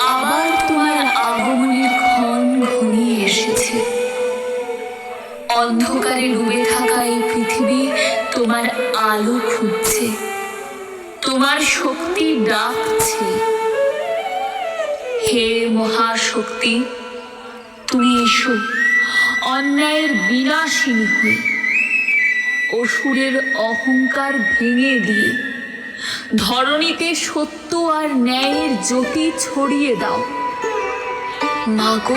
আবার তোমার আগমনের ক্ষণ ঘনিয়ে এসেছে। অন্ধকারে ডুবে থাকা এই পৃথিবী তোমার আলো খুঁজছে। তোমার শক্তি ডাকছে। হে মহাশক্তি, তুমি এসো। অন্যায়ের বিনাশিনী হয়ে। অসুরের অহংকার ভেঙে দিয়ে। ধরণীতে সত্য আর ন্যায়ের জ্যোতি ছড়িয়ে দাও। মাগো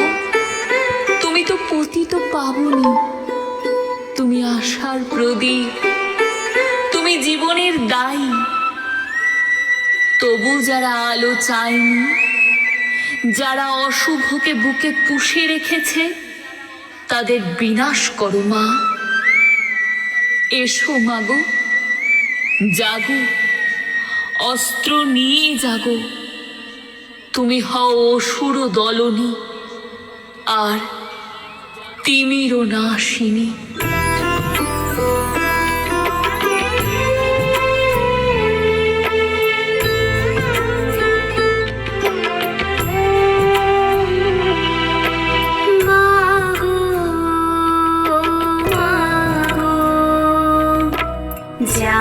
তুমি তো পতিত পাবনি। তুমি আশার প্রদীপ। তুমি জীবনের দায়ী। তবু যারা আলো চায়নি, যারা অশুভকে বুকে পুষে রেখেছে, তাদের বিনাশ করো মা। এসো মাগো জাগো। অস্ত্র নিয়ে জাগো তুমি হও অসুর দলনী আর তিমিরও নাশিনী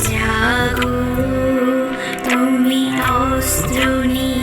জাগো তুমি অস্ত্র নিয়ে